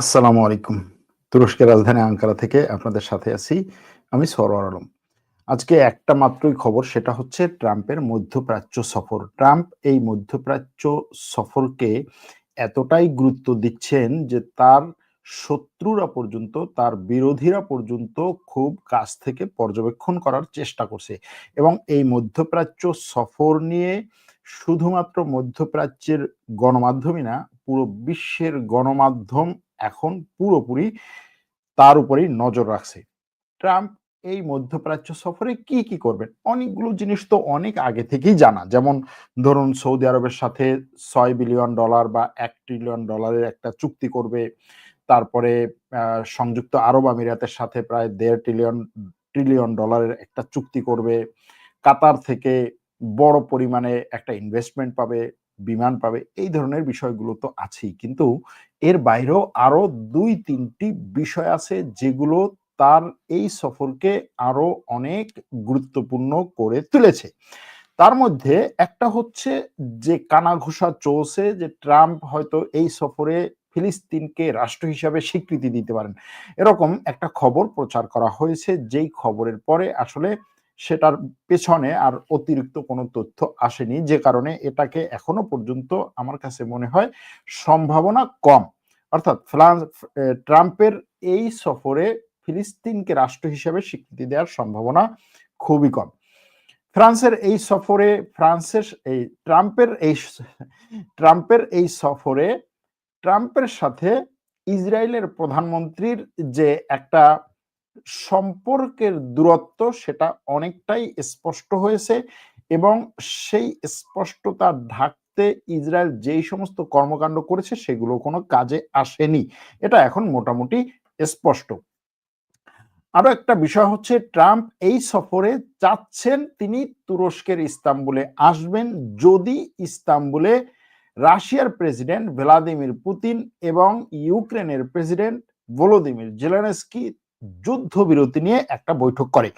আসসালামু আলাইকুম। তুরস্কের রাজধানী আঙ্কারা থেকে আপনাদের সাথে আছি আমি সরওয়ার আলম। আজকে একটা মাত্রই খবর, সেটা হচ্ছে ট্রাম্পের মধ্যপ্রাচ্য সফর। ট্রাম্প এই মধ্যপ্রাচ্য সফরকে এতটাই গুরুত্ব দিচ্ছেন যে তার শত্রুরা পর্যন্ত, তার বিরোধীরা পর্যন্ত খুব কাছ থেকে পর্যবেক্ষণ করার চেষ্টা করছে এবং এই মধ্যপ্রাচ্য সফর নিয়ে শুধুমাত্র মধ্যপ্রাচ্যের গণমাধ্যমই না, পুরো বিশ্বের গণমাধ্যম এখন পুরোপুরি তার উপরেই নজর রাখছে। ট্রাম্প এই মধ্যপ্রাচ্য সফরে কি কি করবেন? অনেকগুলো জিনিস তো অনেক আগে থেকেই জানা। যেমন ধরুন সৌদি আরবের সাথে ছয় বিলিয়ন ডলার বা এক ট্রিলিয়ন ডলারের একটা চুক্তি করবে। তারপরে সংযুক্ত আরব আমিরাতের সাথে প্রায় দেড় ট্রিলিয়ন ট্রিলিয়ন ডলারের একটা চুক্তি করবে। কাতার থেকে বড় পরিমাণে একটা ইনভেস্টমেন্ট পাবে, বিমান পাবে। এই ধরনের বিষয়গুলো তো আছেই। কিন্তু এর বাইরেও আরও দুই, তিনটি বিষয় আছে যেগুলো তার এই সফরকে আরও অনেক গুরুত্বপূর্ণ করে তুলেছে। তার মধ্যে একটা হচ্ছে যে কানাঘুষা চলছে যে ট্রাম্প হয়তো এই সফরে ফিলিস্তিনকে রাষ্ট্র হিসাবে স্বীকৃতি দিতে পারেন। এরকম একটা খবর প্রচার করা হয়েছে, যেই খবরের পরে আসলে সেটার পেছনে আর অতিরিক্ত কোনো তথ্য আসেনি, যে কারণে এটাকে এখনও পর্যন্ত আমার কাছে মনে হয় সম্ভাবনা কম। অর্থাৎ ফ্রান্স ট্রাম্পের এই সফরে ফিলিস্তিনকে রাষ্ট্র হিসেবে স্বীকৃতি দেওয়ার সম্ভাবনা খুবই কম। ফ্রান্সের এই সফরে, ফ্রান্সের এই ট্রাম্পের এই ট্রাম্পের এই সফরে, ট্রাম্পের সাথে ইসরায়েলের প্রধানমন্ত্রীর যে একটা সম্পর্কের দূরত্ব সেটা অনেকটাই স্পষ্ট হয়েছে এবং সেই স্পষ্টতা ঢাকতে ইসরায়েল যেই সমস্ত কর্মকাণ্ড করেছে সেগুলো কোনো কাজে আসেনি। এটা এখন মোটামুটি স্পষ্ট। আরও একটা বিষয় হচ্ছে, ট্রাম্প এই সফরে চাচ্ছেন তিনি তুরস্কের ইস্তাম্বুলে আসবেন যদি ইস্তাম্বুলে রাশিয়ার প্রেসিডেন্ট ভ্লাদিমির পুতিন এবং ইউক্রেনের প্রেসিডেন্ট ভলোদিমির জেলেনস্কি যুদ্ধবিরতি নিয়ে একটা বৈঠক করে।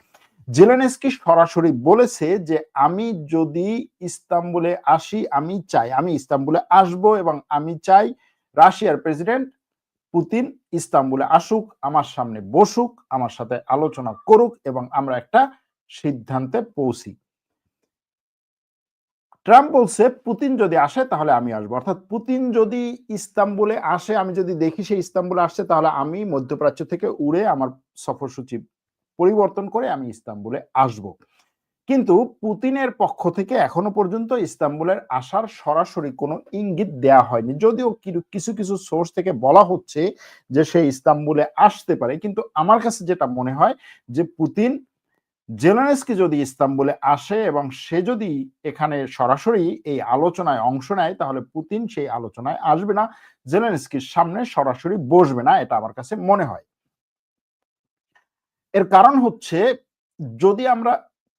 জেলেনেস্কি সরাসরি বলেছে যে, আমি যদি ইস্তাম্বুলে আসি, আমি চাই, আমি ইস্তাম্বুলে আসব এবং আমি চাই রাশিয়ার প্রেসিডেন্ট পুতিন ইস্তাম্বুলে আসুক, আমার সামনে বসুক, আমার সাথে আলোচনা করুক এবং আমরা একটা সিদ্ধান্তে পৌঁছি। ট্রাম্প বলছে, পুতিন যদি আসে, তাহলে আমি আসব। অর্থাৎ পুতিন যদি ইস্তাম্বুলে আসে, আমি যদি দেখি সে ইস্তাম্বুলে আসছে, তাহলে আমি মধ্যপ্রাচ্য থেকে উড়ে আমার সফরসূচি পরিবর্তন করে আমি ইস্তাম্বুলে আসব। কিন্তু পুতিনের পক্ষ থেকে এখনও পর্যন্ত ইস্তাম্বুলের আসার সরাসরি কোনো ইঙ্গিত দেয়া হয়নি। যদিও কিছু কিছু সোর্স থেকে বলা হচ্ছে যে সে ইস্তাম্বুলে আসতে পারে, কিন্তু আমার কাছে যেটা মনে হয় যে পুতিন জেলেনস্কি যদি ইস্তাম্বুলে আসে এবং সে যদি এখানে সরাসরি এই আলোচনায় অংশ নেয়, তাহলে পুতিন সেই আলোচনায় আসবে না, জেলেনস্কির সামনে সরাসরি বসবে না, এটা আমার কাছে মনে হয়। এর কারণ হচ্ছে, যদি আমরা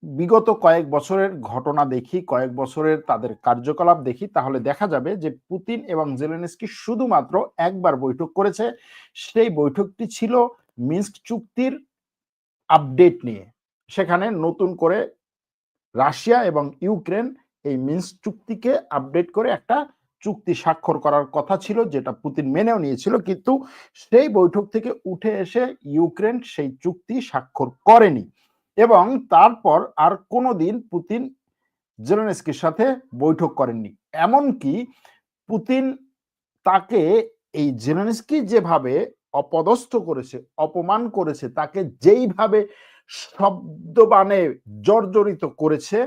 বিগত কয়েক বছরের ঘটনা দেখি, কয়েক বছরের তাদের কার্যকলাপ দেখি, তাহলে দেখা যাবে যে পুতিন এবং জেলেনস্কি শুধুমাত্র একবার বৈঠক করেছে। সেই বৈঠকটি ছিল মিন্স্ক চুক্তির আপডেট নিয়ে। সেখানে নতুন করে রাশিয়া এবং ইউক্রেন এই মিন্স চুক্তিকে আপডেট করে একটা চুক্তি স্বাক্ষর করার কথা ছিল, যেটা পুতিন মেনেও নিয়েছিল, কিন্তু সেই বৈঠক থেকে উঠে এসে ইউক্রেন সেই চুক্তি স্বাক্ষর করেনি এবং তারপর আর কোনোদিন পুতিন জেলেনস্কির সাথে বৈঠক করেননি। এমনকি পুতিন তাকে এই জেলেনস্কি যেভাবে অপদস্থ করেছে, অপমান করেছে, তাকে যেইভাবে শব্দবাণে জর্জরিত করেছে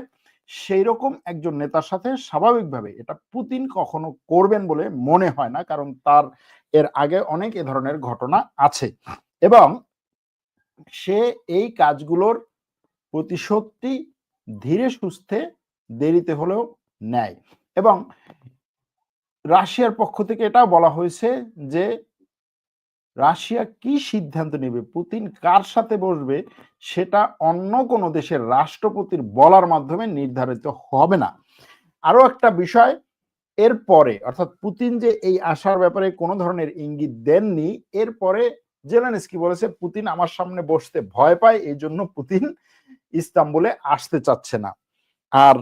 সেই রকম একজন নেতার সাথে স্বাভাবিকভাবে এটা পুতিন কখনো করবেন বলে মনে হয় না, কারণ তার এর আগে অনেক এ ধরনের ঘটনা আছে। এবং সে এই কাজগুলোর প্রতিশোধটি ধীরে সুস্থে দেরিতে হলেও নেয়। এবং রাশিয়ার পক্ষ থেকে এটাও বলা হয়েছে যে রাশিয়া কি সিদ্ধান্ত নেবে? পুতিন কার সাথে বসবে? সেটা অন্য কোনো দেশের রাষ্ট্রপতির বলার মাধ্যমে নির্ধারিত হবে না। আরও একটা বিষয়, এরপরে, অর্থাৎ পুতিন যে এই আসার ব্যাপারে কোনো ধরনের ইঙ্গিত দেননি, এরপরে জেলেনস্কি বলেছে, পুতিন আমার সামনে বসতে ভয় পায় এই জন্য পুতিন ইস্তাম্বুলে আসতে চাচ্ছে না। আর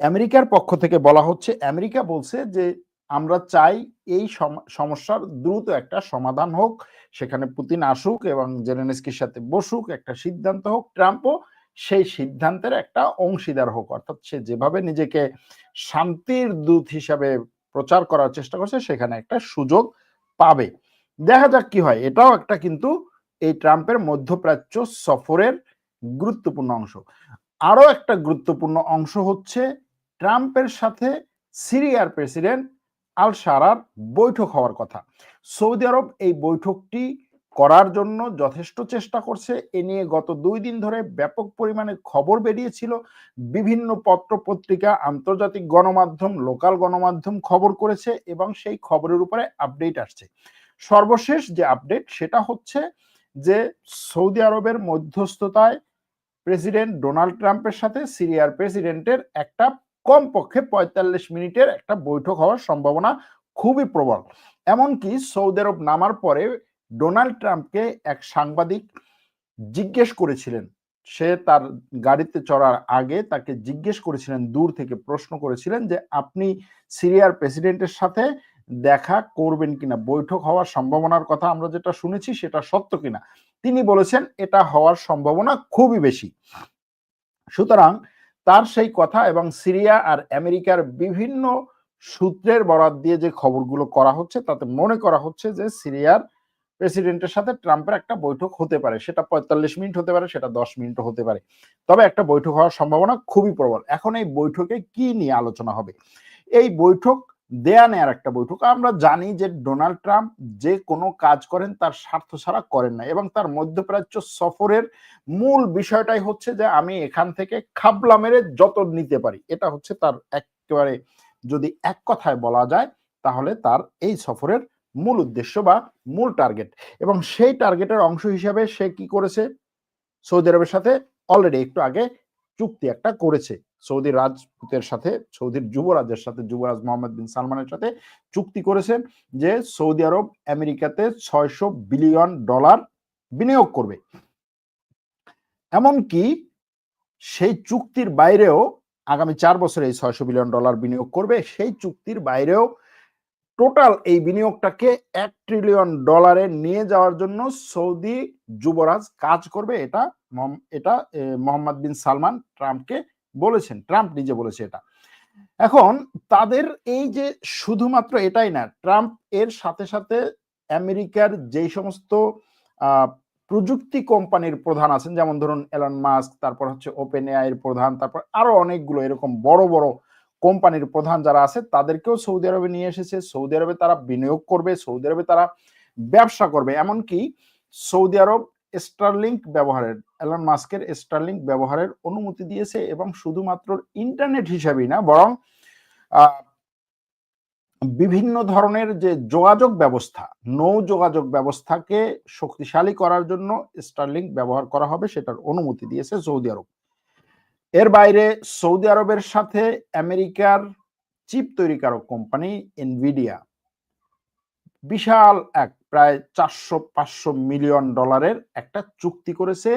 আমেরিকার পক্ষ থেকে বলা হচ্ছে, আমেরিকা বলছে যে আমরা চাই এই সমস্যার দ্রুত একটা সমাধান হোক। সেখানে পুতিন আসুক এবং জেলেনস্কির সাথে বসুক, একটা সিদ্ধান্ত হোক। ট্রাম্পও সেই সিদ্ধান্তের একটা অংশীদার হোক। অর্থাৎ সে যেভাবে নিজেকে শান্তির দূত হিসাবে প্রচার করার চেষ্টা করছে, সেখানে একটা সুযোগ পাবে। দেখা যাক কি হয়। এটাও একটা কিন্তু এই ট্রাম্পের মধ্যপ্রাচ্য সফরের গুরুত্বপূর্ণ অংশ। আরও একটা গুরুত্বপূর্ণ অংশ হচ্ছে ট্রাম্পের সাথে সিরিয়ার প্রেসিডেন্ট আল সারার বৈঠক হওয়ার কথা। সৌদি আরব এই বৈঠকটি করার জন্য যথেষ্ট চেষ্টা করছে। এ নিয়ে গত দুই দিন ধরে ব্যাপক পরিমাণে খবর বেরিয়েছিল। বিভিন্ন পত্র পত্রিকা আন্তর্জাতিক গণমাধ্যম, লোকাল গণমাধ্যম খবর করেছে এবং সেই খবরের উপরে আপডেট আসছে। সর্বশেষ যে আপডেট, সেটা হচ্ছে যে সৌদি আরবের মধ্যস্থতায় প্রেসিডেন্ট ডোনাল্ড ট্রাম্পের সাথে সিরিয়ার প্রেসিডেন্টের একটা কমপক্ষে পঁয়তাল্লিশ মিনিটের একটা বৈঠক হওয়ার সম্ভাবনা খুবই প্রবল। এমনকি সৌদি আরব নামার পরে ডোনাল্ড ট্রাম্পকে এক সাংবাদিক জিজ্ঞেস করেছিলেন। সে তার গাড়িতে চড়ার আগে তাকে জিজ্ঞেস করেছিলেন, দূর থেকে প্রশ্ন করেছিলেন যে, আপনি সিরিয়ার প্রেসিডেন্টের সাথে দেখা করবেন কিনা? বৈঠক হওয়ার সম্ভাবনার কথা আমরা যেটা শুনেছি সেটা সত্য কিনা? তিনি বলেছেন, এটা হওয়ার সম্ভাবনা খুবই বেশি। সুতরাং তার সেই কথা এবং সিরিয়া আর আমেরিকার বিভিন্ন সূত্রের বরাদ দিয়ে যে খবরগুলো করা হচ্ছে, তাতে মনে করা হচ্ছে যে সিরিয়ার প্রেসিডেন্টের সাথে ট্রাম্পের একটা বৈঠক হতে পারে। সেটা পঁয়তাল্লিশ মিনিট হতে পারে, সেটা দশ মিনিট হতে পারে। তবে একটা বৈঠক হওয়ার সম্ভাবনা খুবই প্রবল। এখন এই বৈঠকে কি নিয়ে আলোচনা হবে? এই বৈঠক দেয়া নেয়ার একটা বৈঠক। আমরা জানি যে ডোনাল্ড ট্রাম্প যে কোনো কাজ করেন তার স্বার্থ ছাড়া করেন না এবং তার মধ্যপ্রাচ্য সফরের মূল বিষয়টাই হচ্ছে যে আমি এখান থেকে খাবলা মেরে যত নিতে পারি। এটা হচ্ছে তার একেবারে যদি এক কথায় বলা যায়, তাহলে তার এই সফরের মূল উদ্দেশ্য বা মূল টার্গেট। এবং সেই টার্গেটের অংশ হিসাবে সে কি করেছে? সৌদি আরবের সাথে অলরেডি একটু আগে চুক্তি একটা করেছে। সৌদি রাজপুতের সাথে, সৌদির যুবরাজের সাথে, যুবরাজ মোহাম্মদ বিন সালমানের সাথে চুক্তি করেছেন যে সৌদি আরব আমেরিকাতে ছয়শো বিলিয়ন ডলার বিনিয়োগ করবে। এমনকি সেই চুক্তির বাইরেও আগামী চার বছরে এই ছয়শো বিলিয়ন ডলার বিনিয়োগ করবে। সেই চুক্তির বাইরেও টোটাল এই বিনিয়োগটাকে এক ট্রিলিয়ন ডলারে নিয়ে যাওয়ার জন্য সৌদি যুবরাজ কাজ করবে। এটা এটা মোহাম্মদ বিন সালমান ট্রাম্পকে বলেছেন, ট্রাম্প নিজে বলেছে এটা। এখন তাদের এই যে শুধুমাত্র এটাই না, ট্রাম্প এর সাথে সাথে আমেরিকার যেই সমস্ত প্রযুক্তি কোম্পানির প্রধান আছেন, যেমন ধরুন এলন মাস্ক তারপর হচ্ছে ওপেন এআই এর প্রধান, তারপর আরও অনেকগুলো এরকম বড় বড় কোম্পানির প্রধান যারা আছে, তাদেরকেও সৌদি আরবে নিয়ে এসেছে। সৌদি আরবে তারা বিনিয়োগ করবে, সৌদি আরবে তারা ব্যবসা করবে। এমনকি সৌদি আরব স্টারলিংক ব্যবহারের এলন মাস্কের স্টারলিংক ব্যবহারের অনুমতি দিয়েছে এবং শুধুমাত্র ইন্টারনেট হিসাবেই না, বরং বিভিন্ন ধরনের যে যোগাযোগ ব্যবস্থা, নৌ যোগাযোগ ব্যবস্থাকে শক্তিশালী করার জন্য স্টারলিংক ব্যবহার করা হবে সেটার অনুমতি দিয়েছে সৌদি আরব। এর বাইরে সৌদি আরবের সাথে আমেরিকার চিপ তৈরিকারক কোম্পানি এনভিডিয়া বিশাল এক, প্রায় চারশো পাঁচশো মিলিয়ন ডলারের একটা চুক্তি করেছে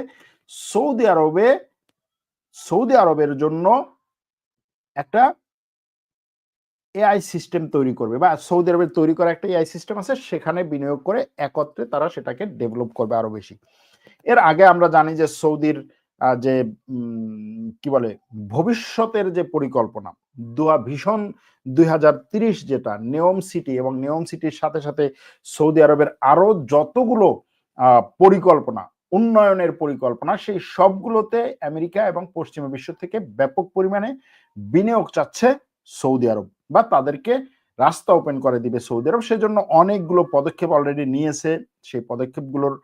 সৌদি আরবে। সৌদি আরবের জন্য একটা এআই সিস্টেম তৈরি করবে বা সৌদি আরবের তৈরি করা একটা এআই সিস্টেম আছে, সেখানে বিনিয়োগ করে একত্রে তারা সেটাকে ডেভেলপ করবে আরও বেশি। এর আগে আমরা জানি যে সৌদির যে কি বলে, ভবিষ্যতের যে পরিকল্পনা দুয়া ভীষণ দুই যেটা নিয়ম সিটি এবং নিয়ম সিটির সাথে সাথে সৌদি আরবের আরও যতগুলো পরিকল্পনা, উন্নয়নের পরিকল্পনা, সেই সবগুলোতে আমেরিকা এবং পশ্চিমা বিশ্ব থেকে ব্যাপক পরিমাণে বিনিয়োগ চাচ্ছে সৌদি আরব বা তাদেরকে রাস্তা ওপেন করে দিবে সৌদি আরব। সেজন্য অনেকগুলো পদক্ষেপ অলরেডি নিয়েছে। সেই পদক্ষেপগুলোর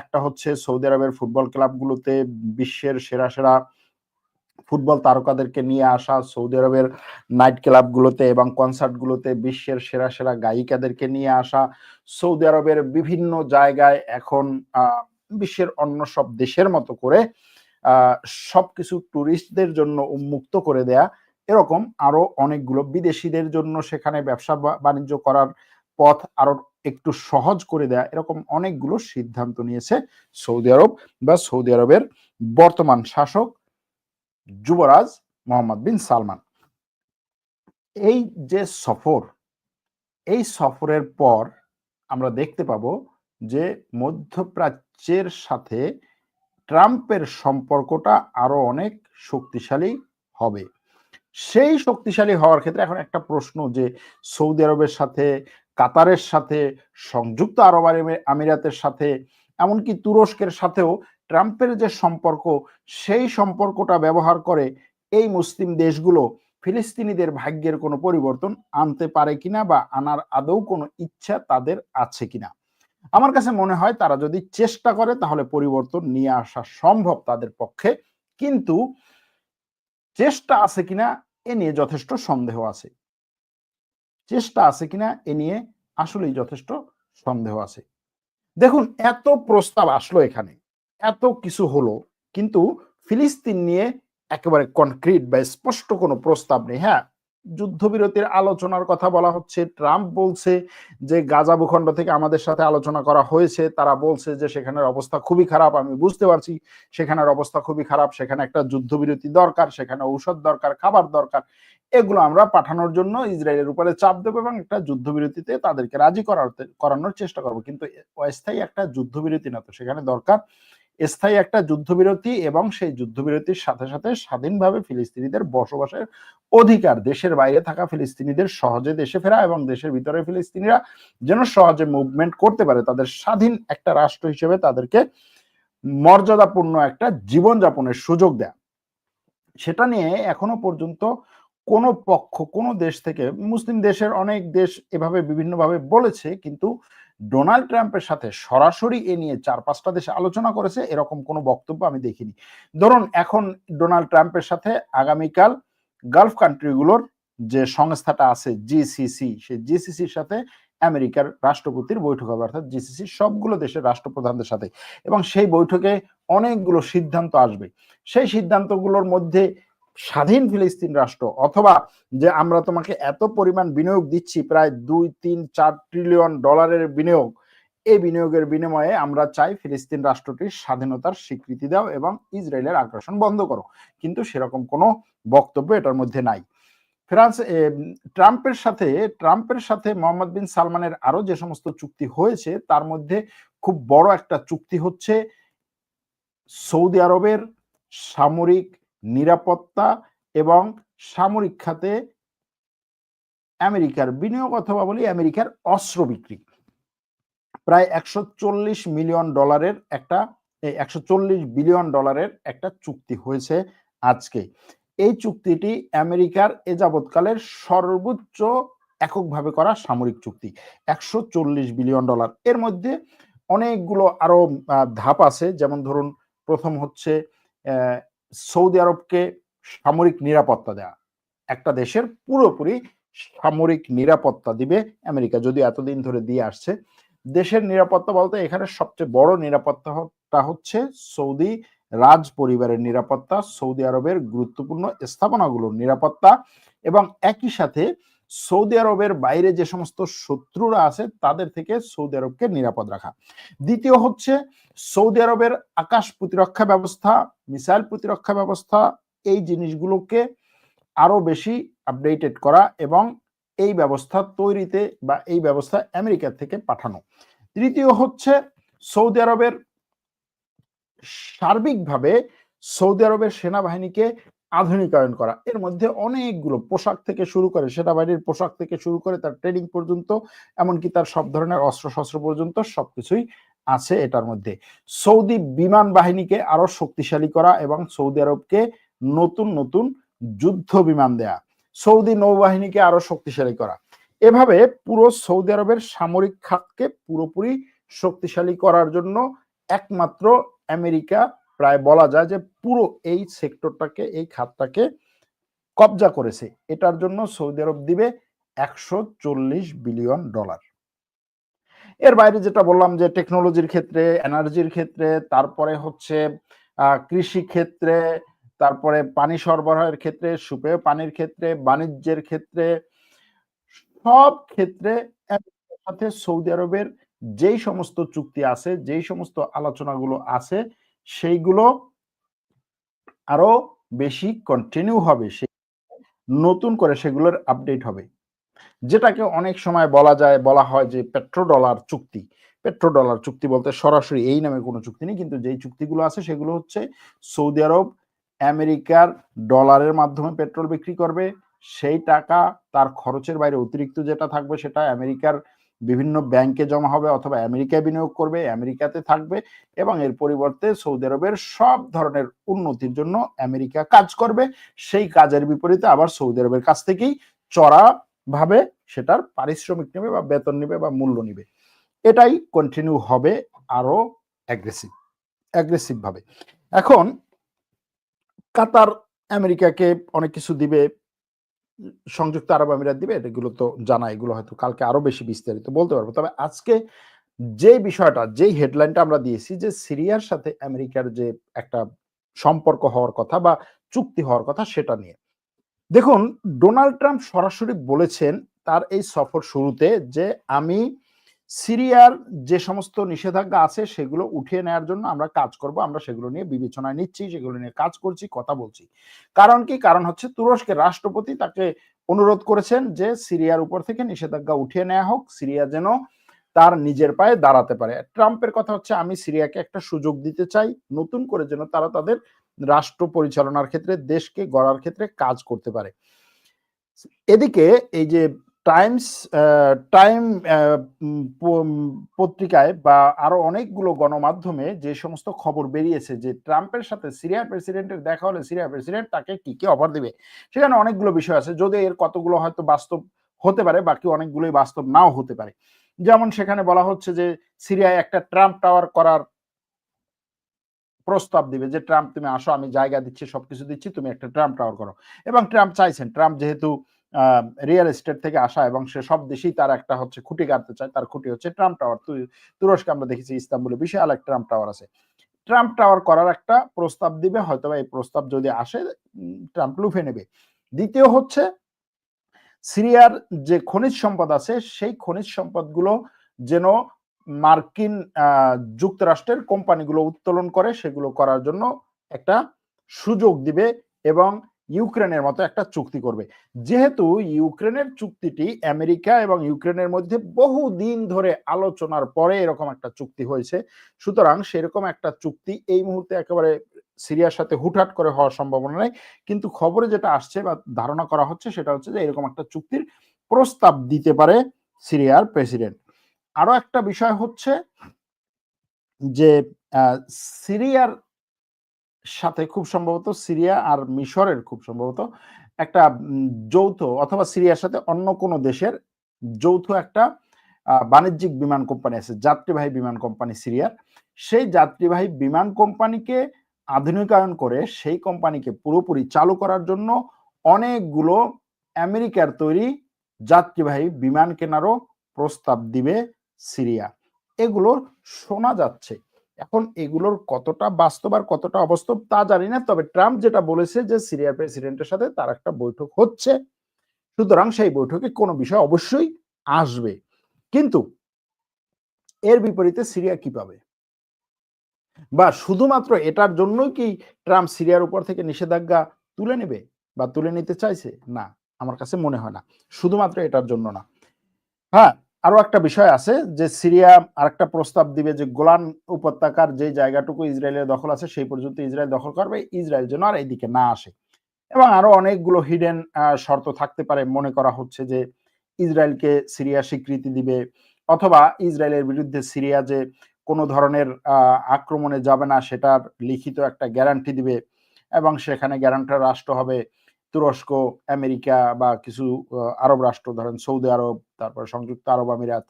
একটা হচ্ছে সৌদি আরবের ফুটবল ক্লাবগুলোতে বিশ্বের সেরা সেরা ফুটবল তারকাদেরকে নিয়ে আসা, সৌদি আরবের নাইট ক্লাবগুলোতে এবং কনসার্টগুলোতে বিশ্বের সেরা সেরা গায়িকাদেরকে নিয়ে আসা, সৌদি আরবের বিভিন্ন জায়গায় এখন বিশ্বের অন্য সব দেশের মতো করে সবকিছু টুরিস্টদের জন্য উন্মুক্ত করে দেয়া, এরকম আরও অনেকগুলো বিদেশিদের জন্য সেখানে ব্যবসা বাণিজ্য করার পথ আরও একটু সহজ করে দেয়া, এরকম অনেকগুলো সিদ্ধান্ত নিয়েছে সৌদি আরব বা সৌদি আরবের বর্তমান শাসক যুবরাজ মোহাম্মদ বিন সালমান। এই যে সফর, এই সফরের পর আমরা দেখতে পাব যে মধ্যপ্রাচ্যের সাথে ট্রাম্পের সম্পর্কটা আরও অনেক শক্তিশালী হবে। সেই শক্তিশালী হওয়ার ক্ষেত্রে এখন একটা প্রশ্ন যে সৌদি আরবের সাথে, কাতারের সাথে, সংযুক্ত আরব আমিরাতের সাথে, এমনকি তুরস্কের সাথেও ট্রাম্পের যে সম্পর্ক, সেই সম্পর্কটা ব্যবহার করে এই মুসলিম দেশগুলো ফিলিস্তিনিদের ভাগ্যের কোনো পরিবর্তন আনতে পারে কিনা বা আনার আদৌ কোনো ইচ্ছা তাদের আছে কিনা। আমার কাছে মনে হয় তারা যদি চেষ্টা করে, তাহলে পরিবর্তন নিয়ে আসা সম্ভব তাদের পক্ষে। কিন্তু চেষ্টা আছে কিনা, এ নিয়ে যথেষ্ট সন্দেহ আছে। চেষ্টা আছে কিনা, এ নিয়ে আসলেই যথেষ্ট সন্দেহ আছে। দেখুন, এত প্রস্তাব আসলো এখানে। এত কিছু হলো, কিন্তু ফিলিস্তিন নিয়ে একেবারে কনক্রিট বা স্পষ্ট কোনো প্রস্তাব নেই। হ্যাঁ যুদ্ধবিরতির আলোচনার কথা বলা হচ্ছে। ট্রাম্প বলছে যে, গাজা ভূখণ্ড থেকে আমাদের সাথে আলোচনা করা হয়েছে। তারা বলছে যে, সেখানের অবস্থা খুবই খারাপ। আমি বুঝতে পারছি সেখানের অবস্থা খুবই খারাপ। সেখানে একটা যুদ্ধবিরতি দরকার, সেখানে ঔষধ দরকার, খাবার দরকার। এগুলো আমরা পাঠানোর জন্য ইসরায়েলের উপরে চাপ দেবো এবং একটা যুদ্ধবিরতিতে তাদেরকে রাজি করাতে করানোর চেষ্টা করব। কিন্তু অস্থায়ী একটা যুদ্ধবিরতি না তো সেখানে দরকার। স্থায়ী একটা যুদ্ধবিরতি এবং সেই যুদ্ধবিরতির সাথে সাথে স্বাধীনভাবে ফিলিস্তিনিদের বসবাসের অধিকার, দেশের বাইরে থাকা ফিলিস্তিনিদের সহজে দেশে ফেরা এবং দেশের ভিতরে ফিলিস্তিনিরা যেন সহজে মুভমেন্ট করতে পারে, তাদের স্বাধীন একটা রাষ্ট্র হিসেবে তাদেরকে মর্যাদাপূর্ণ একটা জীবনযাপনের সুযোগ দেয়া। সেটা নিয়ে এখনও পর্যন্ত কোন পক্ষ, কোন দেশ থেকে, মুসলিম দেশের অনেক দেশ এভাবে বিভিন্নভাবে বলেছে, কিন্তু ডোনাল্ড ট্রাম্পের সাথে সরাসরি এ নিয়ে চার পাঁচটা দেশে আলোচনা করেছে, এরকম কোনো বক্তব্য আমি দেখিনি। ধরুন, এখন ডোনাল্ড ট্রাম্পের সাথে আগামীকাল গালফ কান্ট্রিগুলোর যে সংস্থাটা আছে জিসিসি সেই জিসিসির সাথে আমেরিকার রাষ্ট্রপতির বৈঠক হবে, অর্থাৎ জিসিসি সবগুলো দেশের রাষ্ট্রপ্রধানদের সাথে। এবং সেই বৈঠকে অনেকগুলো সিদ্ধান্ত আসবে। সেই সিদ্ধান্তগুলোর মধ্যে স্বাধীন ফিলিস্তিন রাষ্ট্র অথবা যে আমরা তোমাকে এত পরিমাণ বিনিয়োগ দিচ্ছি, প্রায় দুই, তিন, চার ট্রিলিয়ন ডলারের বিনিয়োগ, এই বিনিয়োগের বিনিময়ে আমরা চাই ফিলিস্তিন রাষ্ট্রটির স্বাধীনতার স্বীকৃতি দাও এবং ইসরায়েলের আগ্রাসন বন্ধ করো। কিন্তু সেরকম কোনো বক্তব্য এটার মধ্যে নাই। ফ্রান্স ট্রাম্পের সাথে ট্রাম্পের সাথে মোহাম্মদ বিন সালমানের আরও যে সমস্ত চুক্তি হয়েছে, তার মধ্যে খুব বড় একটা চুক্তি হচ্ছে সৌদি আরবের সামরিক নিরাপত্তা এবং সামরিক খাতে আমেরিকার বিনিয়োগ অথবা বলি আমেরিকার অস্ত্র বিক্রি। প্রায় একশো চল্লিশ মিলিয়ন ডলারের একটা একশো চল্লিশ বিলিয়ন ডলারের একটা চুক্তি হয়েছে আজকে। এই চুক্তিটি আমেরিকার এ যাবৎকালের সর্বোচ্চ এককভাবে করা সামরিক চুক্তি, একশো চল্লিশ বিলিয়ন ডলার। এর মধ্যে অনেকগুলো আরও ধাপ আছে। যেমন ধরুন, প্রথম হচ্ছে সৌদি আরবকে সামরিক নিরাপত্তা দেয়া। একটা দেশের পুরোপুরি সামরিক নিরাপত্তা দিবে আমেরিকা যদি এতদিন ধরে দিয়ে আসছে। দেশের নিরাপত্তা বলতে এখানে সবচেয়ে বড় নিরাপত্তাটা হচ্ছে সৌদি রাজ পরিবারের নিরাপত্তা, সৌদি আরবের গুরুত্বপূর্ণ স্থাপনাগুলোর নিরাপত্তা এবং একই সাথে সৌদি আরবের বাইরে যে সমস্ত শত্রুরা আছে, তাদের থেকে সৌদি আরবকে নিরাপদ রাখা। দ্বিতীয় হচ্ছে, সৌদি আরবের আকাশ প্রতিরক্ষা ব্যবস্থা, মিসাইল প্রতিরক্ষা ব্যবস্থা, এই জিনিসগুলোকে আরও বেশি আপডেটেড করা এবং এই ব্যবস্থা তৈরিতে বা এই ব্যবস্থা আমেরিকা থেকে পাঠানো। তৃতীয় হচ্ছে, সৌদি আরবের সার্বিকভাবে সৌদি আরবের সেনাবাহিনীকে আধুনিকায়ন করা। এর মধ্যে অনেকগুলো পোশাক থেকে শুরু করে, সেনাবাহিনীর পোশাক থেকে শুরু করে তার ট্রেনিং পর্যন্ত, এমনকি তার সব ধরনের অস্ত্র শস্ত্র পর্যন্ত সবকিছুই আছে এটার মধ্যে। সৌদি বিমান বাহিনীকে আরও শক্তিশালী করা এবং সৌদি আরবকে নতুন নতুন যুদ্ধ বিমান দেয়া। সৌদি নৌবাহিনীকে আরও শক্তিশালী করা। এভাবে পুরো সৌদি আরবের সামরিক খাতকে পুরোপুরি শক্তিশালী করার জন্য একমাত্র আমেরিকা প্রায় বলা যায় যে পুরো এই সেক্টরটাকে, এই খাতটাকে কবজা করেছে। এটার জন্য সৌদি আরব দিবে একশো চল্লিশ বিলিয়ন ডলার। এর বাইরে যেটা বললাম যে টেকনোলজির ক্ষেত্রে, এনার্জির ক্ষেত্রে, তারপরে হচ্ছে কৃষি ক্ষেত্রে, তারপরে পানি সরবরাহের ক্ষেত্রে, সুপেয় পানির ক্ষেত্রে, বাণিজ্যের ক্ষেত্রে, সব ক্ষেত্রে সাথে সৌদি আরবের যেই সমস্ত চুক্তি আছে, যেই সমস্ত আলোচনাগুলো আছে সেইগুলো আরও বেশি কন্টিনিউ হবে নতুন করে সেগুলোর আপডেট হবে। যেটাকে অনেক সময় বলা যায়, বলা হয় যে পেট্রো ডলার চুক্তি। পেট্রো ডলার চুক্তি বলতে সরাসরি এই নামে কোনো চুক্তি নেই, কিন্তু যেই চুক্তিগুলো আছে সেগুলো হচ্ছে সৌদি আরব আমেরিকার ডলারের মাধ্যমে পেট্রোল বিক্রি করবে। সেই টাকা তার খরচের বাইরে অতিরিক্ত যেটা থাকবে সেটা আমেরিকার বিভিন্ন ব্যাংকে জমা হবে অথবা আমেরিকায় বিনিয়োগ করবে, আমেরিকাতে থাকবে এবং এর পরিবর্তে সৌদি আরবের সব ধরনের উন্নতির জন্য আমেরিকা কাজ করবে। সেই কাজের বিপরীতে আবার সৌদি আরবের কাছ থেকেই চড়া ভাবে সেটার পারিশ্রমিক নেবে বা বেতন নেবে বা মূল্য নেবে। এটাই কন্টিনিউ হবে আরও অ্যাগ্রেসিভ অ্যাগ্রেসিভ ভাবে। এখন কাতার আমেরিকাকে অনেক কিছু দিবে সংযুক্ত আরব আমিরাত দিবে, এগুলো তো জানা, এগুলো হয়তো কালকে আরও বেশি বিস্তারিত বলতে পারব। তবে আজকে যে বিষয়টা, যেই হেডলাইনটা আমরা দিয়েছি যে সিরিয়ার সাথে আমেরিকার যে একটা সম্পর্ক হওয়ার কথা বা চুক্তি হওয়ার কথা সেটা নিয়ে। দেখুন, ডোনাল্ড ট্রাম্প সরাসরি বলেছেন তার এই সফর শুরুতে যে আমি সিরিয়ার যে সমস্ত নিষেধাজ্ঞা আছে সেগুলো উঠিয়ে নেওয়ার জন্য আমরা কাজ করব, আমরা সেগুলো নিয়ে বিবেচনায় নিচ্ছি, সেগুলো নিয়ে কাজ করছি, কথা বলছি। কারণ কি? কারণ হচ্ছে তুরস্কের রাষ্ট্রপতি তাকে অনুরোধ করেছেন যে সিরিয়ার উপর থেকে নিষেধাজ্ঞা উঠিয়ে নেওয়া হোক, সিরিয়া যেন তার নিজের পায়ে দাঁড়াতে পারে। ট্রাম্পের কথা হচ্ছে, আমি সিরিয়াকে একটা সুযোগ দিতে চাই, নতুন করে যেন তারা তাদের রাষ্ট্র পরিচালনার ক্ষেত্রে, দেশকে গড়ার ক্ষেত্রে কাজ করতে পারে। এদিকে এই যে টাইমস টাইম পত্রিকায় বা আরও অনেকগুলো গণমাধ্যমে যে সমস্ত খবর বেরিয়েছে যে ট্রাম্পের সাথে সিরিয়ার প্রেসিডেন্টের দেখা হলে সিরিয়ার প্রেসিডেন্ট তাকে কি কি অফার দিবে? সেখানে অনেকগুলো বিষয় আছে, যদি এর কতগুলো হয়তো বাস্তব হতে পারে বাকি অনেকগুলোই বাস্তব নাও হতে পারে। যেমন সেখানে বলা হচ্ছে যে সিরিয়ায় একটা ট্রাম্প টাওয়ার করার প্রস্তাব দিবে যে ট্রাম্প তুমি আসো, আমি জায়গা দিচ্ছি, সবকিছু দিচ্ছি, তুমি একটা ট্রাম্প টাওয়ার করো। এবং ট্রাম্প চাইছেন। ট্রাম্প যেহেতু রিয়েল এস্টেট থেকে আসা এবং সে সব দেশেই তার একটা হচ্ছে খুঁটি কাটতে চায়। তার খুঁটি হচ্ছে ট্রাম্প টাওয়ার তুরস্কে আমরা দেখেছি ইস্তাম্বুলে বিশাল এক ট্রাম্প টাওয়ার আছে। ট্রাম্প টাওয়ার করার একটা প্রস্তাব দিবে হয়তো এই প্রস্তাব যদি আসে ট্রাম্প লুফে নেবে। দ্বিতীয় হচ্ছে, সিরিয়ার যে খনিজ সম্পদ আছে, সেই খনিজ সম্পদগুলো যেন মার্কিন যুক্তরাষ্ট্রের কোম্পানিগুলো উত্তোলন করে, সেগুলো করার জন্য একটা সুযোগ দিবে এবং ইউক্রেনের মতো একটা চুক্তি করবে। যেহেতু ইউক্রেনের চুক্তিটি আমেরিকা এবং ইউক্রেনের মধ্যে বহু দিন ধরে আলোচনার পরে এরকম একটা চুক্তি হয়েছে, সুতরাং সেরকম একটা চুক্তি এই মুহূর্তে একেবারে সিরিয়ার সাথে হুটহাট করে হওয়ার সম্ভাবনা নেই। কিন্তু খবরে যেটা আসছে বা ধারণা করা হচ্ছে সেটা হচ্ছে যে এরকম একটা চুক্তির প্রস্তাব দিতে পারে সিরিয়ার প্রেসিডেন্ট। আরও একটা বিষয় হচ্ছে যে সিরিয়ার সাথে খুব সম্ভবত সিরিয়া আর মিশরের খুব সম্ভবত একটা যৌথ অথবা সিরিয়ার সাথে অন্য কোনো দেশের যৌথ একটা বাণিজ্যিক বিমান কোম্পানি আছে, যাত্রীবাহী বিমান কোম্পানি সিরিয়ার। সেই যাত্রীবাহী বিমান কোম্পানিকে আধুনিকায়ন করে সেই কোম্পানিকে পুরোপুরি চালু করার জন্য অনেকগুলো আমেরিকার তৈরি যাত্রীবাহী বিমান কেনারও প্রস্তাব দিবে সিরিয়া। এগুলো শোনা যাচ্ছে। এখন এগুলোর কতটা বাস্তব আর কতটা অবাস্তব তা জানি না, তবে ট্রাম্প যেটা বলেছে যে সিরিয়ার প্রেসিডেন্টের সাথে তার একটা বৈঠক হচ্ছে, সুতরাং সেই বৈঠকে কোনো বিষয় অবশ্যই আসবে। কিন্তু এর বিপরীতে সিরিয়া কি পাবে? বা শুধুমাত্র এটার জন্যই কি ট্রাম্প সিরিয়ার উপর থেকে নিষেধাজ্ঞা তুলে নেবে বা তুলে নিতে চাইছে? না, আমার কাছে মনে হয় না। শুধুমাত্র এটার জন্য না। হ্যাঁ আরও একটা বিষয় আছে যে সিরিয়া আরেকটা প্রস্তাব দিবে যে গোলান উপত্যকার যে জায়গাটুকু ইসরায়েলের দখল আছে, সেই পর্যন্ত ইসরায়েল দখল করবে, ইসরায়েল যেন আর এইদিকে না আসে। এবং আরও অনেকগুলো হিডেন শর্ত থাকতে পারে, মনে করা হচ্ছে যে ইসরায়েলকে সিরিয়া স্বীকৃতি দিবে, অথবা ইসরায়েলের বিরুদ্ধে সিরিয়া যে কোনো ধরনের আক্রমণে যাবে না, সেটার লিখিত একটা গ্যারান্টি দিবে, এবং সেখানে গ্যারান্টার রাষ্ট্র হবে তুরস্ক, আমেরিকা বা কিছু আরব রাষ্ট্র, ধরেন সৌদি আরব, তারপর সংযুক্ত আরব আমিরাত,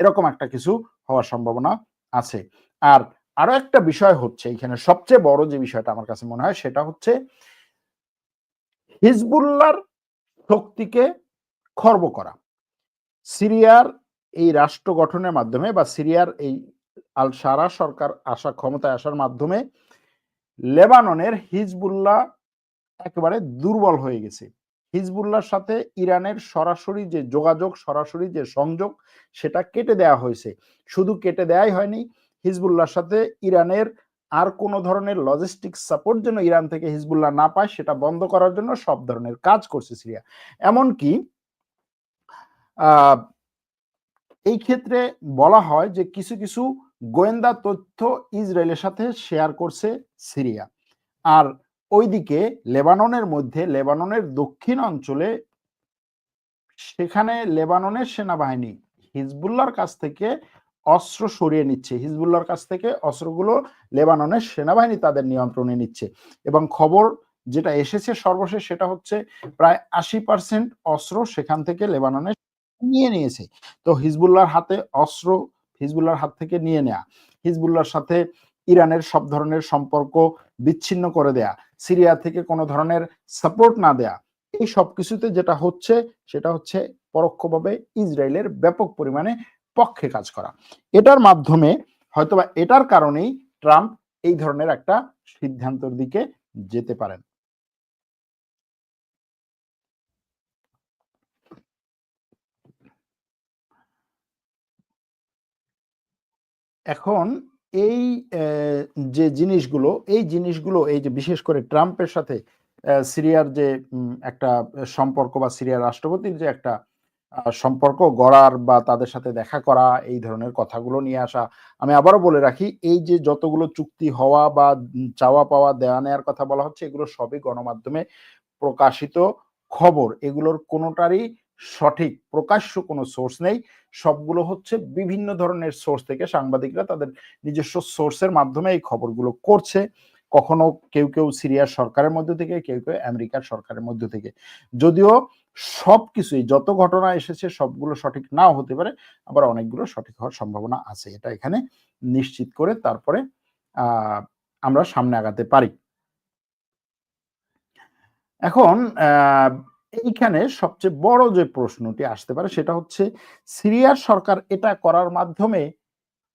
এরকম একটা কিছু হওয়ার সম্ভাবনা আছে। আর আরও একটা বিষয় হচ্ছে, এখানে সবচেয়ে বড় যে বিষয়টা আমার কাছে মনে হয়, সেটা হচ্ছে হিজবুল্লার শক্তিকে খর্ব করা। সিরিয়ার এই রাষ্ট্র গঠনের মাধ্যমে বা সিরিয়ার এই আল সারা সরকার আসা, ক্ষমতায় আসার মাধ্যমে লেবাননের হিজবুল্লাহ একেবারে দুর্বল হয়ে গেছে। হিজবুল্লার সাথে ইরানের সরাসরি যে যোগাযোগ, সরাসরি যে সংযোগ, সেটা কেটে দেয়া হয়েছে। শুধু কেটে দেয়াই হয়নি হিজবুল্লার সাথে ইরানের আর কোনো ধরনের লজিস্টিক সাপোর্ট যেন ইরান থেকে হিজবুল্লাহ না পায়, সেটা বন্ধ করার জন্য সব ধরনের কাজ করছে সিরিয়া। এমনকি এই ক্ষেত্রে বলা হয় যে কিছু কিছু গোয়েন্দা তথ্য ইসরায়েলের সাথে শেয়ার করছে সিরিয়া। আর ওইদিকে লেবাননের মধ্যে, লেবাননের দক্ষিণ অঞ্চলে, সেখানে লেবাননের সেনাবাহিনী হিজবুল্লার কাছ থেকে অস্ত্র সরিয়ে নিচ্ছে। হিজবুল্লার কাছ থেকে অস্ত্রগুলো লেবাননের সেনাবাহিনী তাদের নিয়ন্ত্রণে নিচ্ছে। এবং খবর যেটা এসেছে সর্বশেষ সেটা হচ্ছে প্রায় আশি পার্সেন্ট অস্ত্র সেখান থেকে লেবাননে নিয়ে নিয়েছে। তো হিজবুল্লার হাতে অস্ত্র হিজবুল্লার হাত থেকে নিয়ে নেয়া হিজবুল্লার সাথে ইরানের সব ধরনের সম্পর্ক বিচ্ছিন্ন করে দেয়া সিরিয়া থেকে কোনো ধরনের সাপোর্ট না দেয়া, এই সব কিছুতে যেটা হচ্ছে, সেটা হচ্ছে পরোক্ষভাবে ইসরায়েলের ব্যাপক পরিমাণে পক্ষে কাজ করা। এটার মাধ্যমে হয়তোবা এটার কারণেই ট্রাম্প এই ধরনের একটা সিদ্ধান্তর দিকে যেতে পারেন। এখন এই যে জিনিসগুলো, এই জিনিসগুলো, এই যে বিশেষ করে ট্রাম্পের সাথে সিরিয়ার যে একটা সম্পর্ক বা সিরিয়ার রাষ্ট্রপতির যে একটা সম্পর্ক গড়ার বা তাদের সাথে দেখা করা, এই ধরনের কথাগুলো নিয়ে আসা, আমি আবারও বলে রাখি, এই যে যতগুলো চুক্তি হওয়া বা চাওয়া পাওয়া দেওয়া নেওয়ার কথা বলা হচ্ছে, এগুলো সবই গণমাধ্যমে প্রকাশিত খবর। এগুলোর কোনোটারই সঠিক প্রকাশ্য কোনো সোর্স নেই। সবগুলো হচ্ছে বিভিন্ন ধরনের সোর্স থেকে সাংবাদিকরা তাদের নিজস্ব সোর্সের মাধ্যমে এই খবরগুলো করছে। কখনো কেউ কেউ সিরিয়ার সরকারের মধ্যে থেকে, কেউ কেউ আমেরিকার সরকারের মধ্যে থেকে। যদিও সব কিছুই যত ঘটনা এসেছে সবগুলো সঠিক নাও হতে পারে, আবার অনেকগুলো সঠিক হওয়ার সম্ভাবনা আছে। এটা এখানে নিশ্চিত করে তারপরে আমরা সামনে আগাতে পারি। এখন এইখানে সবচেয়ে বড় যে প্রশ্নটি আসতে পারে সেটা হচ্ছে সিরিয়ার সরকার এটা করার মাধ্যমে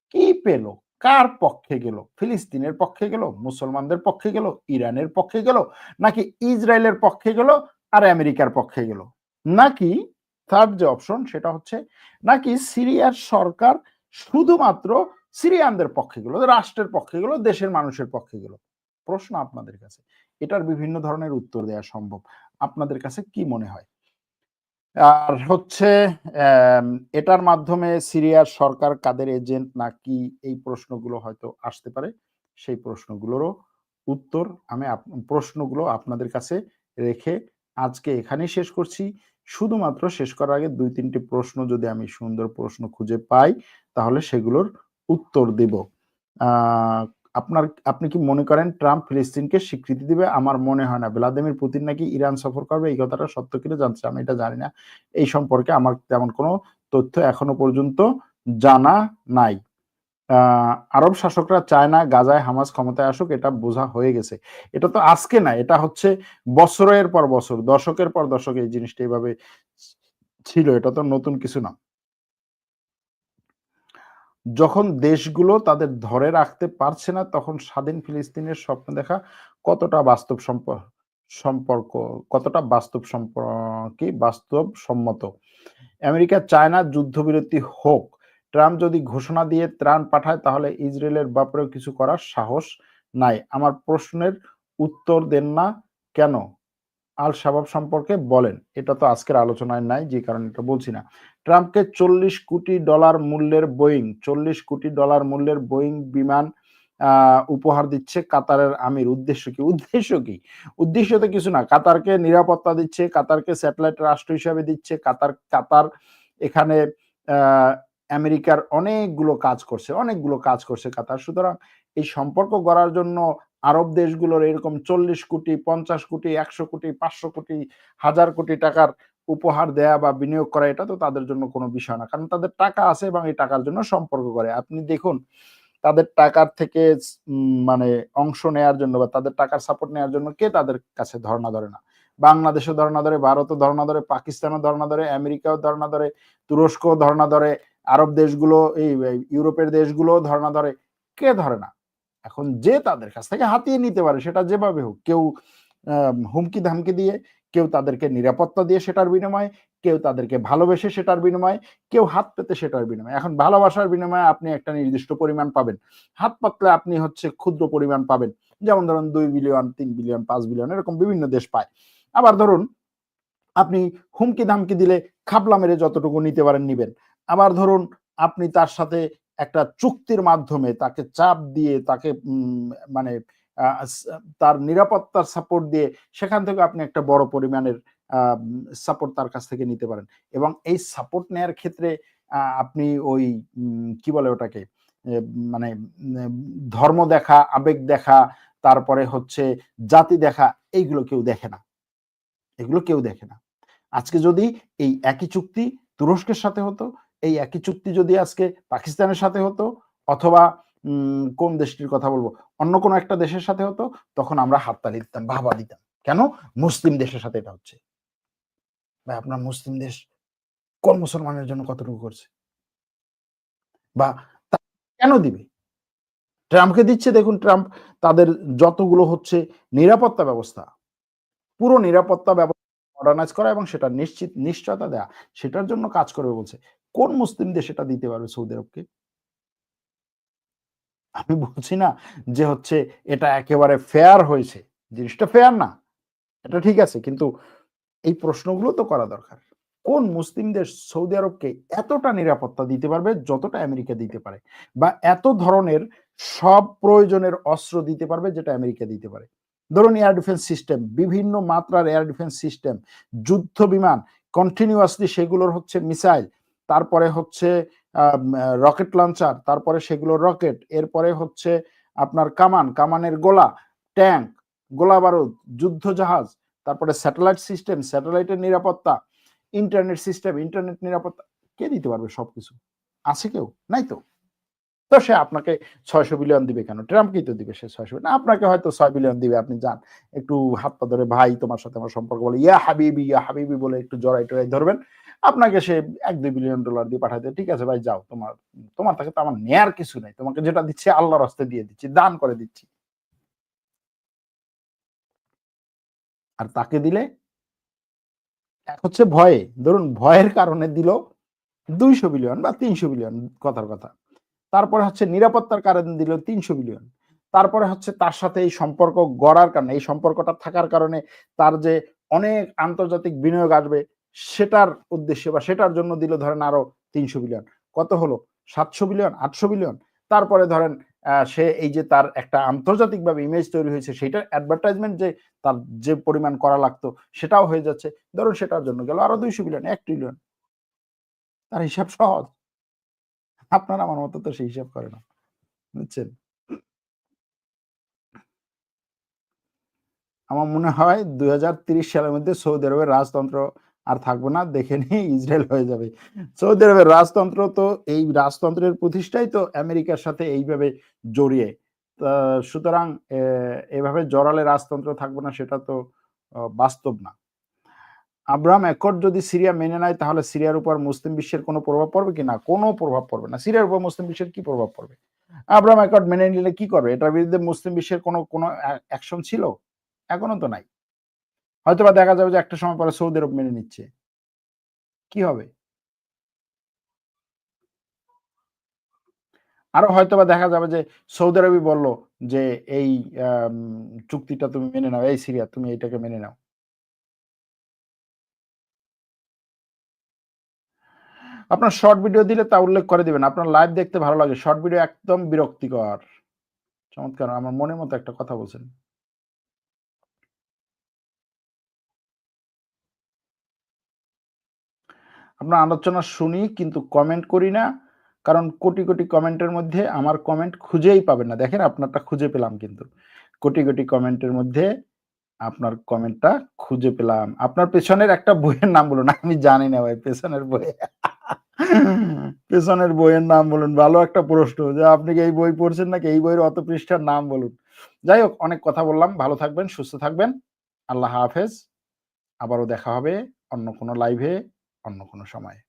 কি পেল? কার পক্ষে গেল? ফিলিস্তিনের পক্ষে গেল? মুসলমানদের পক্ষে গেল? ইরানের পক্ষে গেল? নাকি ইসরায়েলের পক্ষে গেল? আর আমেরিকার পক্ষে গেল? নাকি থার্ড যে অপশন সেটা হচ্ছে, নাকি সিরিয়ার সরকার শুধুমাত্র সিরিয়ানদের পক্ষে গেল? রাষ্ট্রের পক্ষে গেল? দেশের মানুষের পক্ষে গেল? প্রশ্ন আপনাদের কাছে। এটার বিভিন্ন ধরনের উত্তর দেওয়া সম্ভব। আপনাদের কাছে কি মনে হয়? আর হচ্ছে এটার মাধ্যমে সিরিয়ার সরকার কাদের এজেন্ট নাকি এই প্রশ্নগুলো হয়তো আসতে পারে? সেই প্রশ্নগুলোরও উত্তর আমি প্রশ্নগুলো আপনাদের কাছে রেখে আজকে এখানেই শেষ করছি। শুধুমাত্র শেষ করার আগে দুই তিনটি প্রশ্ন যদি আমি সুন্দর প্রশ্ন খুঁজে পাই, তাহলে সেগুলোর উত্তর দিব। আপনার, আপনি কি মনে করেন ট্রাম্প ফিলিস্তিনকে স্বীকৃতি দিবে? আমার মনে হয় না। ভ্লাদিমির পুতিন নাকি ইরান সফর করবে? এই কথাটা সত্য কিনা জানছে আমি এটা জানি না। এই সম্পর্কে আমার তেমন কোনো তথ্য এখনও পর্যন্ত জানা নাই। আরব শাসকরা চায় না গাজায় হামাস ক্ষমতায় আসুক, এটা বোঝা হয়ে গেছে। এটা তো আজকে না, এটা হচ্ছে বছরের পর বছর, দশকের পর দশক এই জিনিসটা এইভাবে ছিল, এটা তো নতুন কিছু না। যখন দেশগুলো তাদের ধরে রাখতে পারছে না, তখন স্বাধীন ফিলিস্তিনের স্বপ্ন দেখা কতটা বাস্তব সম্পর্ক, কতটা বাস্তব সম্পর্কে বাস্তব সম্মত আমেরিকা চায় না যুদ্ধবিরতি হোক, ট্রাম্প যদি ঘোষণা দিয়ে ত্রাণ পাঠায়, তাহলে ইসরায়েলের ব্যাপারেও কিছু করার সাহস নাই। আমার প্রশ্নের উত্তর দেন না কেন? আল শাবাব সম্পর্কে বলেন। এটা তো আজকের আলোচনায় নাই, যে কারণে এটা বলছি না। ট্রাম্পকে চল্লিশ কোটি ডলার মূল্যের বোয়িং, চল্লিশ কোটি ডলার মূল্যের বোয়িং বিমান উপহার দিচ্ছে কাতারের আমির। উদ্দেশ্য কি? উদ্দেশ্য কি? উদ্দেশ্য তো কিছু না। কাতারকে নিরাপত্তা দিচ্ছে, কাতারকে স্যাটেলাইট রাষ্ট্র হিসাবে দিচ্ছে, কাতার কাতার এখানে আমেরিকার অনেকগুলো কাজ করছে, অনেকগুলো কাজ করছে কাতার। সুতরাং এই সম্পর্ক গড়ার জন্য আরব দেশগুলোর এরকম চল্লিশ কোটি, পঞ্চাশ কোটি, একশো কোটি, পাঁচশো কোটি, হাজার কোটি টাকার উপহার দেয়া বা বিনিয়োগ করা, এটা তো তাদের জন্য কোনো বিষয় না। কারণ তাদের টাকা আছে এবং এই টাকার জন্য সম্পর্ক করে। আপনি দেখুন, তাদের টাকার থেকে মানে অংশ নেয়ার জন্য বা তাদের টাকার সাপোর্ট নেওয়ার জন্য কে তাদের কাছে ধর্ণা ধরে না? বাংলাদেশও ধর্ণা ধরে, ভারতও ধর্ণা ধরে, পাকিস্তানও ধর্ণা ধরে, আমেরিকাও ধর্ণা ধরে, তুরস্কও ধর্ণা ধরে, আরব দেশগুলো, এই ইউরোপের দেশগুলো ধর্ণা ধরে। কে ধরে না? এখন যে তাদের কাছ থেকে হাতিয়ে নিতে পারে সেটা যেভাবে হোক, কেউ হুমকি ধামকি দিয়ে, কেউ তাদেরকে নিরাপত্তা দিয়ে সেটার বিনিময়ে, কেউ তাদেরকে ভালোবেসে সেটার বিনিময়ে, কেউ হাত পেতে সেটার বিনিময়ে। এখন ভালোবাসার বিনিময়ে আপনি একটা নির্দিষ্ট পরিমাণ পাবেন। হাত পাতলে আপনি হচ্ছে ক্ষুদ্র পরিমাণ পাবেন। যেমন ধরুন দুই বিলিয়ন, তিন বিলিয়ন, পাঁচ বিলিয়ন এরকম বিভিন্ন দেশ পায়। আবার ধরুন আপনি হুমকি ধামকি দিলে খাবলা মেরে যতটুকু নিতে পারেন নিবেন। আবার ধরুন আপনি তার সাথে একটা চুক্তির মাধ্যমে তাকে চাপ দিয়ে, তাকে মানে তার নিরাপত্তার সাপোর্ট দিয়ে সেখান থেকে আপনি একটা বড় পরিমাণের সাপোর্ট তার কাছ থেকে নিতে পারেন। এবং এই সাপোর্ট নেয়ার ক্ষেত্রে আপনি ওই কি বলে ওটাকে মানে ধর্ম দেখা, আবেগ দেখা, তারপরে হচ্ছে জাতি দেখা, এইগুলো কেউ দেখে না। এগুলো কেউ দেখে না। আজকে যদি এই একই চুক্তি তুরস্কের সাথে হতো এই একই চুক্তি যদি আজকে পাকিস্তানের সাথে হতো অথবা কোন দেশটির কথা বলব? অন্য কোনো একটা দেশের সাথে হতো, তখন আমরা হাততালি দিতাম বাবা দিতাম। কেন? মুসলিম দেশের সাথে এটা হচ্ছে। ভাই, আপনার মুসলিম দেশ কোন মুসলমানের জন্য কতটুকু করছে? বা কেন দিবে? ট্রাম্পকে দিচ্ছে, দেখুন, ট্রাম্প তাদের যতগুলো হচ্ছে নিরাপত্তা ব্যবস্থা, পুরো নিরাপত্তা ব্যবস্থা মডার্নাইজ করা এবং সেটা নিশ্চিত, নিশ্চয়তা দেয়া, সেটার জন্য কাজ করবে বলছে। কোন মুসলিম দেশ এটা দিতে পারবে সৌদি আরবকে? আমি বলছি না যে হচ্ছে এটা একেবারে ফেয়ার হয়েছে। জিনিসটা ফেয়ার না, এটা ঠিক আছে, কিন্তু এই প্রশ্নগুলো তো করা দরকার। কোন মুসলিম দেশ সৌদি আরবকে এতটা নিরাপত্তা দিতে পারবে যতটা আমেরিকা দিতে পারে? বা এত ধরনের সব প্রয়োজনের অস্ত্র দিতে পারবে যেটা আমেরিকা দিতে পারে? ধরুন এয়ার ডিফেন্স সিস্টেম বিভিন্ন মাত্রার এয়ার ডিফেন্স সিস্টেম যুদ্ধ বিমান কন্টিনিউয়াসলি সেগুলোর হচ্ছে মিসাইল তারপরে হচ্ছে রকেট লঞ্চার তারপরে সেগুলো রকেট, এরপরে হচ্ছে আপনার কামান, কামানের গোলা, ট্যাঙ্ক, গোলা বারুদ, যুদ্ধ জাহাজ, তারপরে স্যাটেলাইট সিস্টেম স্যাটেলাইটের নিরাপত্তা ইন্টারনেট সিস্টেম ইন্টারনেট নিরাপত্তা, কে দিতে পারবে সবকিছু? আছে কেউ? নাই তো? তো সে আপনাকে ছয়শো বিলিয়ন দিবে কেন? ট্রাম্পকেই তো দিবে সে ছয়শো না, আপনাকে হয়তো ছয় বিলিয়ন দিবে, আপনি যান। একটু হাত পা ধরে ভাই, তোমার সাথে আমার সম্পর্ক বলে, ইয়া হাবিবি ইয়া হাবিবি বলে একটু জড়াই টড়াই ধরবেন। আপনাকে সে এক, দুই বিলিয়ন ডলার দিয়ে পাঠাতে ঠিক আছে ভাই, যাও, তোমার তোমার থেকে তো আমার নেয়ার কিছু নাই, তোমাকে যেটা দিচ্ছে আল্লাহর হস্তে দিয়ে দিচ্ছি, দান করে দিচ্ছি। আর তাকে দিলে এক হচ্ছে ভয়ে, ধরুন ভয়ের কারণে দিল দুইশো বিলিয়ন বা তিনশো বিলিয়ন কথার কথা। তারপরে হচ্ছে নিরাপত্তার কারণে দিল তিনশো বিলিয়ন তারপরে হচ্ছে তার সাথে এই সম্পর্ক গড়ার কারণে, এই সম্পর্কটা থাকার কারণে তার যে অনেক আন্তর্জাতিক বিনিয়োগ আসবে সেটার উদ্দেশ্যে বা সেটার জন্য দিল ধরেন আরও তিনশো বিলিয়ন কত হলো? সাতশো বিলিয়ন আটশো বিলিয়ন তারপরে ধরেন সে এই যে তার একটা আন্তর্জাতিকভাবে ইমেজ তৈরি হয়েছে, সেটার অ্যাডভার্টাইজমেন্ট যে তার যে পরিমাণ করা লাগতো, সেটাও হয়ে যাচ্ছে। ধরুন সেটার জন্য গেল আরও দুইশো বিলিয়ন এক ট্রিলিয়ন তার হিসাব সহজ। আপনার আমার মতো তো সেই হিসাব করে না। বুঝছেন? আমার মনে হয় দুই সালের মধ্যে সৌদি আরবের রাজতন্ত্র আর থাকব না, দেখে নিয়ে ইসরায়েল হয়ে যাবে। সৌদি আরবের রাজতন্ত্র তো এই রাজতন্ত্রের প্রতিষ্ঠাই তো আমেরিকার সাথে এইভাবে জড়িয়ে। সুতরাং এভাবে জড়ালে রাজতন্ত্র থাকব না সেটা তো বাস্তব না। আব্রাহাম একর যদি সিরিয়া মেনে নেয়, তাহলে সিরিয়ার উপর মুসলিম বিশ্বের কোনো প্রভাব পড়বে কি না? কোনো প্রভাব পড়বে না। সিরিয়ার উপর মুসলিম বিশ্বের কি প্রভাব পড়বে? আব্রাহাম একর মেনে নিলে কি করবে? এটার বিরুদ্ধে মুসলিম বিশ্বের কোনো কোনো অ্যাকশন ছিল? এখনও তো নাই। হয়তো বা দেখা যাবে যে একটা সময় পরে সৌদি আরব মেনে নিচ্ছে। কি হবে? আরও হয়তো বা দেখা যাবে যে সৌদি আরবই বলল যে এই চুক্তিটা তুমি মেনে নাও, এই সিরিয়া, তুমি এইটাকে মেনে নাও। আপনার শর্ট ভিডিও দিলে তা উল্লেখ করে দিবেন, আপনার লাইভ দেখতে ভালো লাগে, শর্ট ভিডিও একদম বিরক্তিকর। চমৎকার, আমার মনের মতো একটা কথা বলছেন। আপনার আলোচনা শুনি, কিন্তু কমেন্ট করি না, কারণ কোটি কোটি কমেন্টের মধ্যে আমার কমেন্ট খুঁজেই পাবেন না। দেখেন, আপনারটা খুঁজে পেলাম কিন্তু। কোটি কোটি কমেন্টের মধ্যে আপনার কমেন্টটা খুঁজে পেলাম। আপনার পেছনের একটা বইয়ের নাম বলুন, আমি জানি না ভাই, পেছনের বই। পেছনের বইয়ের নাম বলুন, ভালো একটা প্রশ্ন, যে আপনি কি এই বই পড়ছেন নাকি এই বইয়ের অত পৃষ্ঠার নাম বলুন? যাই হোক, অনেক কথা বললাম, ভালো থাকবেন, সুস্থ থাকবেন। আল্লাহ হাফেজ, আবারও দেখা হবে অন্য কোনো লাইভে অন্য কোনো সময়।